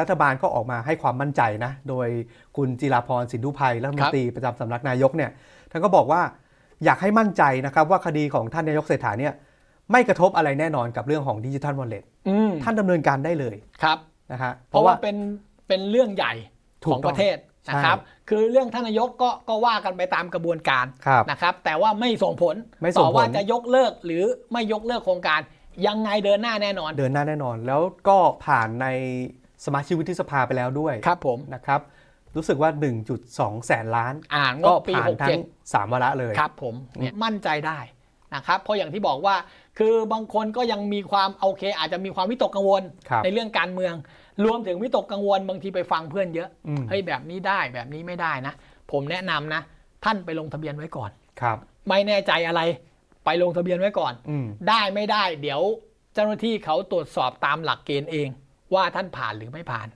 รัฐบาลก็ออกมาให้ความมั่นใจนะ โดยคุณจิราพรสินธุภัยรัฐมนตรีประจำสำนักนายกเนี่ยท่านก็บอกว่าอยากให้มั่นใจนะครับว่าคดีของท่านนายกเศรษฐาเนี่ยไม่กระทบอะไรแน่นอนกับเรื่องของดิจิทัลวอลเล็ตอืมท่านดำเนินการได้เลยครับนะฮะเพราะว่าเป็นเป็นเรื่องใหญ่ถูขกองต้องประเทศนะครับใช่คือเรื่องท่านนายกก็ก็ว่ากันไปตามกระบวนการครับนะครับแต่ว่าไม่ส่งผลไม่ส่งผลต่อว่าจะยกเลิกหรือไม่ยกเลิกโครงการยังไงเดินหน้าแน่นอน เดินหน้าแน่นอน แล้วก็ผ่านใน สมาชิกวุฒิสภาไปแล้วด้วยครับผมนะครับรู้สึกว่า 1.2 แสนล้านอ่านงก็บปีผ่านทั้ง67 3วาระเลยครับผมเนี่ยมั่นใจได้นะครับเพราะอย่างที่บอกว่าคือบางคนก็ยังมีความโอเค อาจจะมีความวิตกกังวลครับในเรื่องการเมือง รวมถึงวิตกกังวลบางทีไปฟังเพื่อนเยอะอืมเฮ้ยแบบนี้ได้แบบนี้ไม่ได้นะ ผมแนะนำนะ ท่านไปลงทะเบียนไว้ก่อนครับ ไม่แน่ใจอะไรไปลงทะเบียนไว้ก่อนอืมได้ไม่ได้ เดี๋ยวเจ้าหน้าที่เขาตรวจสอบตามหลักเกณฑ์เอง ว่าท่านผ่านหรือไม่ผ่าน